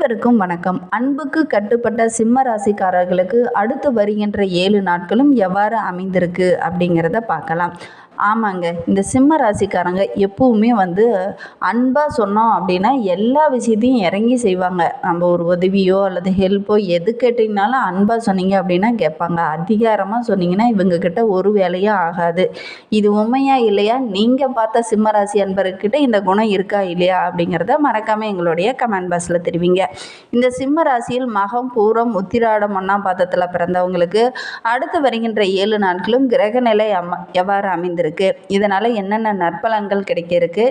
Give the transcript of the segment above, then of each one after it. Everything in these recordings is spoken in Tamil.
அனைவருக்கும் வணக்கம். அன்புக்கு கட்டுப்பட்ட சிம்ம ராசிக்காரர்களுக்கு அடுத்து வருகின்ற ஏழு நாட்களும் எவ்வாறு அமைந்திருக்கு அப்படிங்கிறத பார்க்கலாம். ஆமாங்க. இந்த சிம்ம ராசிக்காரங்க எப்பவுமே வந்து அன்பாக சொன்னோம் அப்படின்னா எல்லா விஷயத்தையும் இறங்கி செய்வாங்க. நம்ம ஒரு உதவியோ அல்லது ஹெல்ப்போ எது கேட்டிங்கனாலும் அன்பாக சொன்னீங்க அப்படின்னா கேட்பாங்க. அதிகாரமாக சொன்னீங்கன்னா இவங்க கிட்ட ஒரு வேலையும் ஆகாது. இது உண்மையா இல்லையா? நீங்கள் பார்த்த சிம்ம ராசி அன்பர்கிட்ட இந்த குணம் இருக்கா இல்லையா அப்படிங்கிறத மறக்காமல் எங்களுடைய கமெண்ட் பாக்ஸில் தெரிவிங்க. இந்த சிம்ம ராசியில் மகம் பூரம் உத்திராடம் ஒன்றாம் பாதத்தில் பிறந்தவங்களுக்கு அடுத்து வருகின்ற ஏழு நாட்களும் கிரகநிலை அம்மா எவ்வாறு அமைந்திருக்கு? இதனால் என்னென்ன நற்பலன்கள் கிடைக்க இருக்கு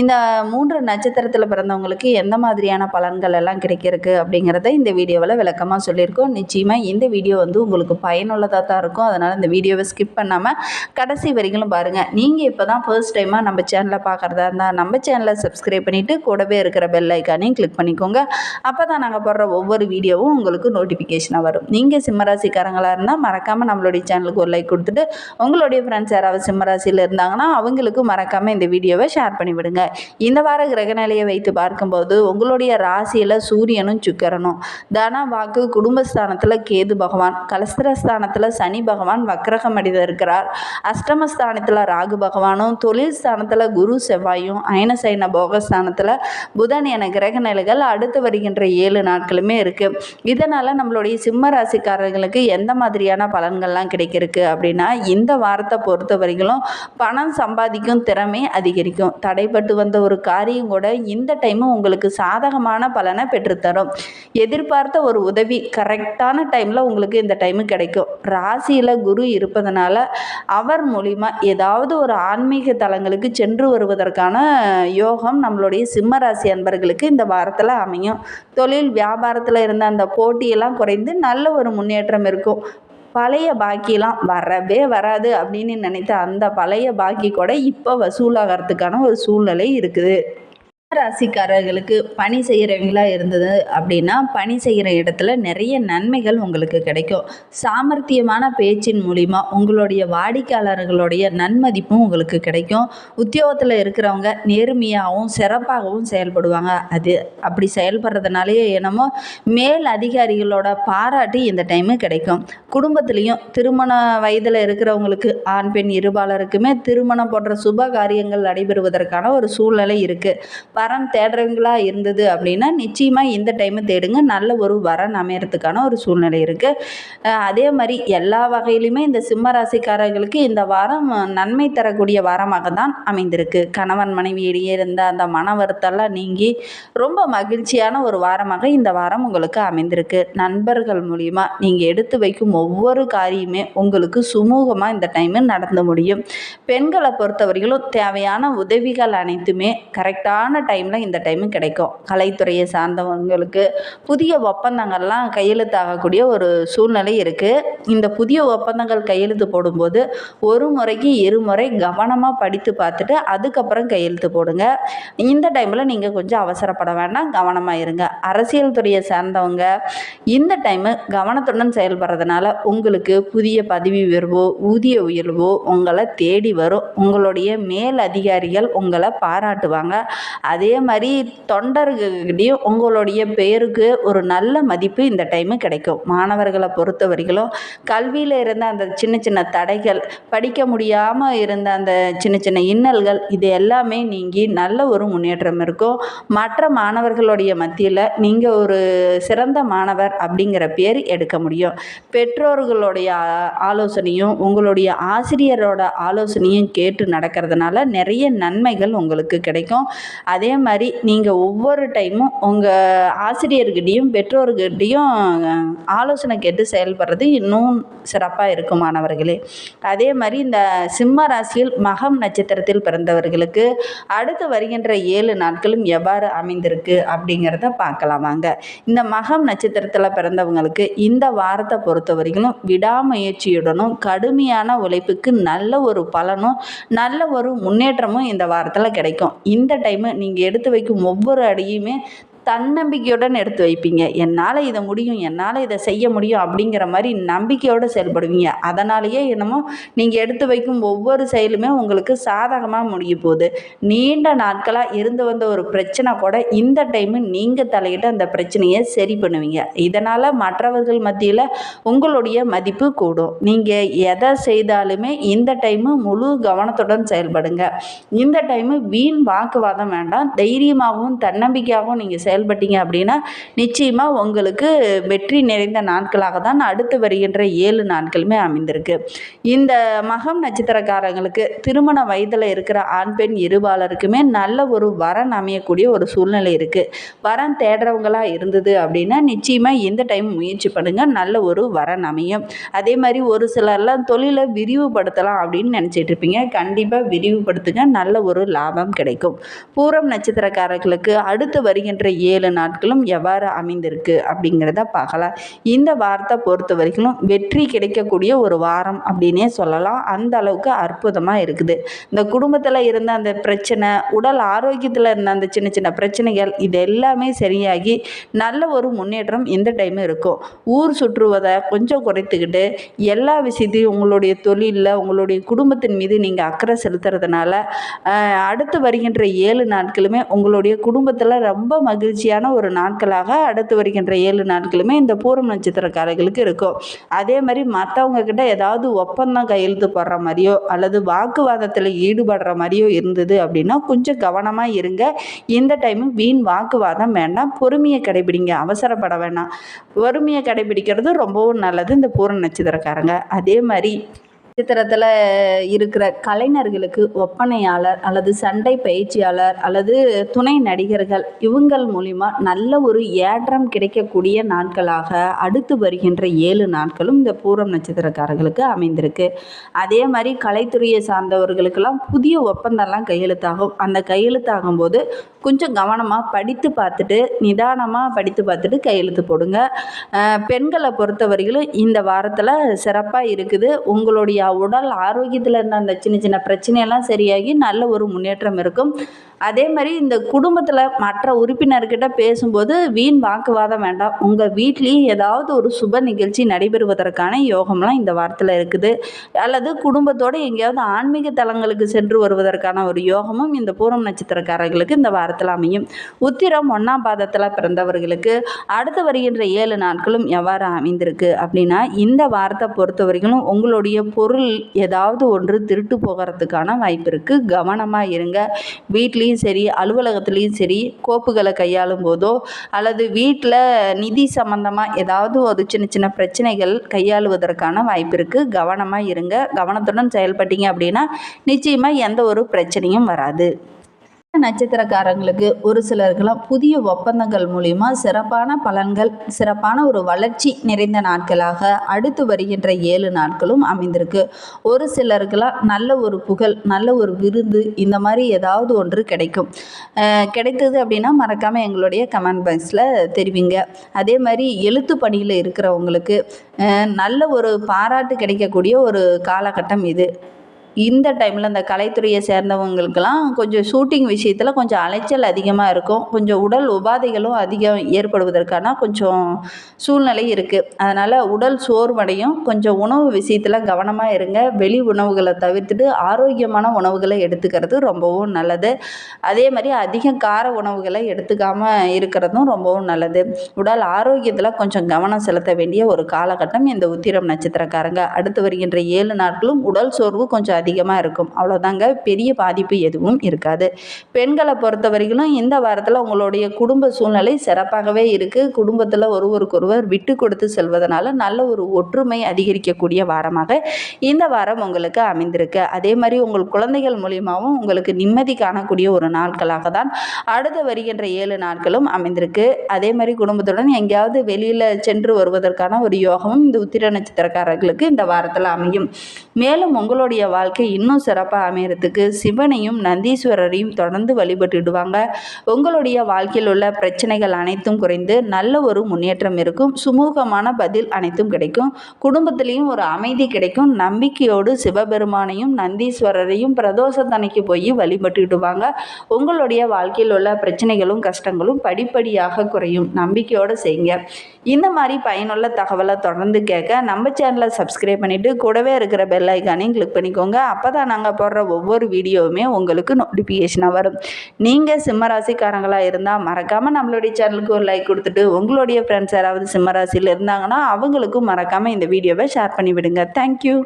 இந்த மூன்று நட்சத்திரத்தில் பிறந்தவங்களுக்கு எந்த மாதிரியான பலன்கள் எல்லாம் கிடைக்கிறதுக்கு அப்படிங்கிறத இந்த வீடியோவில் விளக்கமாக சொல்லியிருக்கோம். நிச்சயமாக இந்த வீடியோ வந்து உங்களுக்கு பயனுள்ளதாக தான் இருக்கும். அதனால் இந்த வீடியோவை ஸ்கிப் பண்ணாமல் கடைசி வரைக்கும் பாருங்கள் நீங்கள் இப்போ தான் ஃபர்ஸ்ட் டைமாக நம்ம சேனலை பார்க்குறதா இருந்தால் நம்ம சேனலை சப்ஸ்கிரைப் பண்ணிவிட்டு கூடவே இருக்கிற பெல் ஐக்கானையும் கிளிக் பண்ணிக்கோங்க. அப்போ தான் நாங்கள் போடுற ஒவ்வொரு வீடியோவும் உங்களுக்கு நோட்டிஃபிகேஷனாக வரும். நீங்கள் சிம்மராசிக்காரங்களாக இருந்தால் மறக்காமல் நம்மளுடைய சேனலுக்கு ஒரு லைக் கொடுத்துட்டு உங்களுடைய ஃப்ரெண்ட்ஸ் யாராவது சிம்மராசி ராசியில் இருந்தாங்கன்னா அவங்களுக்கு மறக்காமல் இந்த வீடியோவை ஷேர் பண்ணிவிடுங்க. இந்த வார கிரகநிலையை வைத்து பார்க்கும்போது உங்களுடைய ராசியில் சூரியனும் சுக்கரனும். தன வாக்கு குடும்பஸ்தானத்தில் கேது பகவான் கலஸ்திரஸ்தானத்தில் சனி பகவான் வக்கரகம் அடைந்து இருக்கிறார். அஷ்டமஸ்தானத்தில் ராகு பகவானும் தொழில் ஸ்தானத்தில் குரு செவ்வாயும் அயனசைன போகஸ்தானத்தில் புதன் என கிரக நிலைகள் அடுத்து வருகின்ற ஏழு நாட்களுமே இருக்குது இதனால் நம்மளுடைய சிம்ம ராசிக்காரர்களுக்கு எந்த மாதிரியான பலன்கள்லாம் கிடைக்கிருக்கு அப்படின்னா இந்த வாரத்தை பொறுத்த வரைக்கும் பணம் சம்பாதிக்கும் திறமை அதிகரிக்கும். தடைப்பட்டு வந்த ஒரு காரியம் கூட இந்த டைமும் உங்களுக்கு சாதகமான பலனை பெற்றுத்தரும். எதிர்பார்த்த ஒரு உதவி கரெக்டான டைமில் உங்களுக்கு இந்த டைமு கிடைக்கும். ராசியில் குரு இருப்பதனால அவர் மூலிமா ஏதாவது ஒரு ஆன்மீக தலங்களுக்கு சென்று வருவதற்கான யோகம் நம்மளுடைய சிம்ம ராசி அன்பர்களுக்கு இந்த வாரத்தில் அமையும். தொழில் வியாபாரத்தில் இருந்த அந்த போட்டியெல்லாம் குறைந்து நல்ல ஒரு முன்னேற்றம் இருக்கும். பழைய பாக்கிலாம் வரவே வராது அப்படின்னு நினைத்த அந்த பழைய பாக்கி கூட இப்போ வசூலாகிறதுக்கான ஒரு சூழ்நிலை இருக்குது. ராசிக்காரர்களுக்கு பணி செய்கிறவங்களா இருந்தது அப்படின்னா பணி செய்கிற இடத்துல நிறைய நன்மைகள் உங்களுக்கு கிடைக்கும். சாமர்த்தியமான பேச்சின் மூலிமா உங்களுடைய வாடிக்கையாளர்களுடைய நன்மதிப்பும் உங்களுக்கு கிடைக்கும். உத்தியோகத்தில் இருக்கிறவங்க நேர்மையாகவும் சிறப்பாகவும் செயல்படுவாங்க. அது அப்படி செயல்படுறதுனாலேயே என்னமோ மேல் அதிகாரிகளோட பாராட்டு இந்த டைமு கிடைக்கும். குடும்பத்துலேயும் திருமண வயதில் இருக்கிறவங்களுக்கு ஆண் பெண் இருபாலருக்குமே திருமணம் போன்ற சுப காரியங்கள் நடைபெறுவதற்கான ஒரு சூழ்நிலை இருக்குது வரம் தேடுறவங்களா இருந்தது அப்படின்னா நிச்சயமாக இந்த டைமு தேடுங்க. நல்ல ஒரு வரன் அமையறதுக்கான ஒரு சூழ்நிலை இருக்குது அதே மாதிரி எல்லா வகையிலுமே இந்த சிம்ம ராசிக்காரர்களுக்கு இந்த வாரம் நன்மை தரக்கூடிய வாரமாக தான் அமைந்திருக்கு. கணவன் மனைவி இடையே இருந்த அந்த மன வருத்தெல்லாம் நீங்கி ரொம்ப மகிழ்ச்சியான ஒரு வாரமாக இந்த வாரம் உங்களுக்கு அமைந்திருக்கு. நண்பர்கள் மூலிமா நீங்கள் எடுத்து வைக்கும் ஒவ்வொரு காரியமே உங்களுக்கு சுமூகமாக இந்த டைமு நடந்து முடியும். பெண்களை பொறுத்தவரையிலும் தேவையான உதவிகள் அனைத்துமே கரெக்டான டைமில் இந்த டைமு கிடைக்கும். கலைத்துறையை சார்ந்தவங்களுக்கு புதிய ஒப்பந்தங்கள்லாம் கையெழுத்தாகக்கூடிய ஒரு சூழ்நிலை இருக்குது இந்த புதிய ஒப்பந்தங்கள் கையெழுத்து போடும்போது ஒரு முறைக்கு இருமுறை கவனமாக படித்து பார்த்துட்டு அதுக்கப்புறம் கையெழுத்து போடுங்க. இந்த டைமில் நீங்கள் கொஞ்சம் அவசரப்பட வேண்டாம் கவனமாக இருங்க. அரசியல் துறையை சார்ந்தவங்க இந்த டைமு கவனத்துடன் செயல்படுறதுனால உங்களுக்கு புதிய பதவி உயர்வோ ஊதிய உயர்வோ உங்களை தேடி வரும். உங்களுடைய மேல் அதிகாரிகள் உங்களை பாராட்டுவாங்க. அதே மாதிரி தொண்டர்கிட்டையும் உங்களுடைய பேருக்கு ஒரு நல்ல மதிப்பு இந்த டைமு கிடைக்கும். மாணவர்களை பொறுத்த வரைக்கும் கல்வியில் இருந்த அந்த சின்ன சின்ன தடைகள் படிக்க முடியாமல் இருந்த அந்த சின்ன சின்ன இன்னல்கள் இது எல்லாமே நீங்கி நல்ல ஒரு முன்னேற்றம் இருக்கும். மற்ற மாணவர்களுடைய மத்தியில் நீங்கள் ஒரு சிறந்த மாணவர் அப்படிங்கிற பேர் எடுக்க முடியும். பெற்றோர்களுடைய ஆலோசனையும் உங்களுடைய ஆசிரியரோட ஆலோசனையும் கேட்டு நடக்கிறதுனால நிறைய நன்மைகள் உங்களுக்கு கிடைக்கும். அதே அதே மாதிரி நீங்கள் ஒவ்வொரு டைமும் உங்கள் ஆசிரியர்கிட்டையும் பெற்றோர்கிட்டையும் ஆலோசனை கேட்டு செயல்படுறது இன்னும் சிறப்பாக இருக்கும் மாணவர்களே. அதே மாதிரி இந்த சிம்ம ராசியில் மகம் நட்சத்திரத்தில் பிறந்தவர்களுக்கு அடுத்து வருகின்ற ஏழு நாட்களும் எவ்வாறு அமைந்திருக்கு அப்படிங்கிறத பார்க்கலாம் வாங்க. இந்த மகம் நட்சத்திரத்தில் பிறந்தவங்களுக்கு இந்த வாரத்தை பொறுத்த வரைக்கும் விடாமுயற்சியுடனும் கடுமையான உழைப்புக்கு நல்ல ஒரு பலனும் நல்ல ஒரு முன்னேற்றமும் இந்த வாரத்தில் கிடைக்கும். இந்த டைமு நீங்கள் எடுத்து வைக்கும் ஒவ்வொரு அடியுமே தன்னம்பிக்கையுடன் எடுத்து வைப்பீங்க. என்னால் இதை முடியும் என்னால் இதை செய்ய முடியும் அப்படிங்கிற மாதிரி நம்பிக்கையோடு செயல்படுவீங்க. அதனாலேயே என்னமோ நீங்கள் எடுத்து வைக்கும் ஒவ்வொரு செயலுமே உங்களுக்கு சாதகமாக முடிய போகுது. நீண்ட நாட்களாக இருந்து வந்த ஒரு பிரச்சனை கூட இந்த டைமு நீங்கள் தலையிட்டு அந்த பிரச்சனையை சரி பண்ணுவீங்க. இதனால் மற்றவர்கள் மத்தியில் உங்களுடைய மதிப்பு கூடும். நீங்கள் எதை செய்தாலுமே இந்த டைமு முழு கவனத்துடன் செயல்படுங்க. இந்த டைமு வீண் வாக்குவாதம் வேண்டாம். தைரியமாகவும் தன்னம்பிக்கையாகவும் நீங்கள் செயல்பட்டீங்க அப்படின்னா நிச்சயமாக உங்களுக்கு வெற்றி நிறைந்த நாட்களாக தான் அடுத்து வருகின்ற ஏழு நாட்களுமே அமைந்திருக்கு. இந்த மகம் நட்சத்திரக்காரங்களுக்கு திருமண வயதில் இருக்கிற ஆண் பெண் இருபாலருக்குமே நல்ல ஒரு வரன் அமையக்கூடிய ஒரு சூழ்நிலை இருக்குது வரன் தேடுறவங்களாக இருந்தது அப்படின்னா நிச்சயமாக இந்த டைம் முயற்சி பண்ணுங்கள் நல்ல ஒரு வரன் அமையும். அதே மாதிரி ஒரு சிலர்லாம் தொழிலை விரிவுபடுத்தலாம் அப்படின்னு நினச்சிட்டு இருப்பீங்க. கண்டிப்பாக விரிவுபடுத்துங்க நல்ல ஒரு லாபம் கிடைக்கும். பூரம் நட்சத்திரக்காரர்களுக்கு அடுத்து வருகின்ற ஏழு நாட்களும் எவ்வாறு அமைந்திருக்கு அப்படிங்கிறத பார்க்கலாம். இந்த வாரத்தை பொறுத்த வரைக்கும் வெற்றி கிடைக்கக்கூடிய ஒரு வாரம் அப்படின்னே சொல்லலாம். அந்த அளவுக்கு அற்புதமாக இருக்குது. இந்த குடும்பத்தில் இருந்த அந்த பிரச்சனை உடல் ஆரோக்கியத்தில் இருந்த அந்த சின்ன சின்ன பிரச்சனைகள் இது எல்லாமே சரியாகி நல்ல ஒரு முன்னேற்றம் இந்த டைம் இருக்கும். ஊர் சுற்றுவதை கொஞ்சம் குறைத்துக்கிட்டு எல்லா விஷயத்தையும் உங்களுடைய தொழிலில் உங்களுடைய குடும்பத்தின் மீது நீங்கள் அக்கறை செலுத்துறதுனால அடுத்து வருகின்ற ஏழு நாட்களுமே உங்களுடைய குடும்பத்தில் ரொம்ப மகிழ்ச்சி மகிழ்ச்சியான ஒரு நாட்களாக அடுத்து வருகின்ற ஏழு நாட்களுமே இந்த பூரம் நட்சத்திரக்காரர்களுக்கு இருக்கும். அதே மாதிரி மற்றவங்க கிட்ட ஏதாவது ஒப்பந்தம் கையெழுத்து போடுற மாதிரியோ அல்லது வாக்குவாதத்தில் ஈடுபடுற மாதிரியோ இருந்தது அப்படின்னா கொஞ்சம் கவனமாக இருங்க. இந்த டைமு வீண் வாக்குவாதம் வேண்டாம். பொறுமையை கடைபிடிங்க. அவசரப்பட வேண்டாம் பொறுமையை கடைபிடிக்கிறது ரொம்பவும் நல்லது இந்த பூர நட்சத்திரக்காரங்க. அதே மாதிரி நட்சத்திரத்தில் இருக்கிற கலைஞர்களுக்கு ஒப்பனையாளர் அல்லது சண்டை பயிற்சியாளர் அல்லது துணை நடிகர்கள் இவங்கள் மூலிமா நல்ல ஒரு ஏற்றம் கிடைக்கக்கூடிய நாட்களாக அடுத்து வருகின்ற ஏழு நாட்களும் இந்த பூரம் நட்சத்திரக்காரர்களுக்கு அமைந்திருக்கு. அதே மாதிரி கலைத்துறையை சார்ந்தவர்களுக்கெல்லாம் புதிய ஒப்பந்தம்லாம் கையெழுத்தாகும். அந்த கையெழுத்தாகும் போது கொஞ்சம் கவனமாக படித்து பார்த்துட்டு நிதானமாக படித்து பார்த்துட்டு கையெழுத்து போடுங்க. பெண்களை பொறுத்தவரையிலும் இந்த வாரத்தில் சிறப்பாக இருக்குது. உங்களுடைய உடல் ஆரோக்கியத்தில் இருந்த அந்த சின்ன சின்ன பிரச்சனையெல்லாம் சரியாகி நல்ல ஒரு முன்னேற்றம் இருக்கும். அதே மாதிரி இந்த குடும்பத்தில் மற்ற உறுப்பினர்கிட்ட பேசும்போது வீண் வாக்குவாதம் வேண்டாம். உங்கள் வீட்லேயும் ஏதாவது ஒரு சுப நிகழ்ச்சி நடைபெறுவதற்கான யோகம்லாம் இந்த வாரத்தில் இருக்குது. அல்லது குடும்பத்தோடு எங்கேயாவது ஆன்மீக தலங்களுக்கு சென்று வருவதற்கான ஒரு யோகமும் இந்த பூரம் நட்சத்திரக்காரர்களுக்கு இந்த வாரத்தில் அமையும். உத்திரம் ஒன்றாம் பாதத்தில் பிறந்தவர்களுக்கு அடுத்து வருகின்ற ஏழு நாட்களும் எவ்வாறு அமைந்திருக்கு அப்படின்னா இந்த வாரத்தை பொறுத்த வரைக்கும் உங்களுடைய பொருள் ஏதாவது ஒன்று திருட்டு போகிறதுக்கான வாய்ப்பு இருக்குது கவனமாக இருங்க. வீட்லேயும் சரி அலுவலகத்துலேயும் சரி கோப்புகளை கையாளும் போதோ அல்லது வீட்டில் நிதி சம்பந்தமாக ஏதாவது ஒரு சின்ன சின்ன பிரச்சனைகள் கையாளுவதற்கான வாய்ப்பு இருக்குது கவனமாக இருங்க. கவனத்துடன் செயல்பட்டீங்க அப்படின்னா நிச்சயமாக எந்த ஒரு பிரச்சனையும் வராது. நட்சத்திரக்காரங்களுக்கு ஒரு சிலருக்கெல்லாம் புதிய ஒப்பந்தங்கள் மூலிமா சிறப்பான பலன்கள் சிறப்பான ஒரு வளர்ச்சி நிறைந்த நாட்களாக அடுத்து வருகின்ற ஏழு நாட்களும் அமைந்திருக்கு. ஒரு சிலருக்கெல்லாம் நல்ல ஒரு புகழ் நல்ல ஒரு விருது இந்த மாதிரி ஏதாவது ஒன்று கிடைக்கும். கிடைத்தது அப்படின்னா மறக்காமல் எங்களுடைய கமெண்ட் பாக்ஸில் தெரிவிங்க. அதே மாதிரி எழுத்து பணியில் இருக்கிறவங்களுக்கு நல்ல ஒரு பாராட்டு கிடைக்கக்கூடிய ஒரு காலகட்டம் இது. இந்த டைமில் இந்த கலைத்துறையை சேர்ந்தவங்களுக்கெல்லாம் கொஞ்சம் ஷூட்டிங் விஷயத்தில் கொஞ்சம் அலைச்சல் அதிகமாக இருக்கும். கொஞ்சம் உடல் உபாதைகளும் அதிகம் ஏற்படுவதற்கான கொஞ்சம் சூழ்நிலை இருக்குது அதனால் உடல் சோர்வடையும். கொஞ்சம் உணவு விஷயத்தில் கவனமாக இருங்க. வெளி உணவுகளை தவிர்த்துட்டு ஆரோக்கியமான உணவுகளை எடுத்துக்கிறது ரொம்பவும் நல்லது. அதே மாதிரி அதிக கார உணவுகளை எடுத்துக்காமல் இருக்கிறதும் ரொம்பவும் நல்லது. உடல் ஆரோக்கியத்தில் கொஞ்சம் கவனம் செலுத்த வேண்டிய ஒரு காலகட்டம் இந்த உத்திரம் நட்சத்திரக்காரங்க. அடுத்து வருகின்ற ஏழு நாட்களும் உடல் சோர்வு கொஞ்சம் அதிகமாக இருக்கும். அவ்வளோதாங்க பெரிய பாதிப்பு எதுவும் இருக்காது. பெண்களை பொறுத்த வரைக்கும் இந்த வாரத்தில் உங்களுடைய குடும்ப சூழ்நிலை சிறப்பாகவே இருக்குது குடும்பத்தில் ஒருவருக்கொருவர் விட்டு கொடுத்து செல்வதனால நல்ல ஒரு ஒற்றுமை அதிகரிக்கக்கூடிய வாரமாக இந்த வாரம் உங்களுக்கு அமைந்திருக்கு. அதே மாதிரி உங்கள் குழந்தைகள் மூலியமாகவும் உங்களுக்கு நிம்மதி காணக்கூடிய ஒரு நாட்களாக தான் அடுத்து வருகின்ற ஏழு நாட்களும் அமைந்திருக்கு. அதே மாதிரி குடும்பத்துடன் எங்கேயாவது வெளியில் சென்று வருவதற்கான ஒரு யோகமும் இந்த உத்திர நட்சத்திரக்காரர்களுக்கு இந்த வாரத்தில் அமையும். மேலும் உங்களுடைய வாழ்க்கை வாழ்க்கை இன்னும் சிறப்பாக அமையறதுக்கு சிவனையும் நந்தீஸ்வரரையும் தொடர்ந்து வழிபட்டுடுவாங்க. உங்களுடைய வாழ்க்கையில் உள்ள பிரச்சனைகள் அனைத்தும் குறைந்து நல்ல ஒரு முன்னேற்றம் இருக்கும். சுமூகமான பதில் அனைத்தும் கிடைக்கும். குடும்பத்திலையும் ஒரு அமைதி கிடைக்கும். நம்பிக்கையோடு சிவபெருமானையும் நந்தீஸ்வரரையும் பிரதோஷத்தனைக்கு போய் வழிபட்டுடுவாங்க. உங்களுடைய வாழ்க்கையில் உள்ள பிரச்சனைகளும் கஷ்டங்களும் படிப்படியாக குறையும். நம்பிக்கையோடு செய்யுங்க. இந்த மாதிரி பயனுள்ள தகவலை தொடர்ந்து கேட்க நம்ம சேனலை சப்ஸ்கிரைப் பண்ணிவிட்டு கூடவே இருக்கிற பெல் ஐக்கானையும் கிளிக் பண்ணிக்கோங்க. அப்போ தான் நாங்கள் போடுற ஒவ்வொரு வீடியோவுமே உங்களுக்கு நோட்டிஃபிகேஷனாக வரும். நீங்கள் சிம்மராசிக்காரங்களாக இருந்தால் மறக்காமல் நம்மளுடைய சேனலுக்கு ஒரு லைக் கொடுத்துட்டு உங்களுடைய ஃப்ரெண்ட்ஸ் யாராவது சிம்மராசியில் இருந்தாங்கன்னா அவங்களுக்கும் மறக்காமல் இந்த வீடியோவை ஷேர் பண்ணி விடுங்க தேங்க்யூ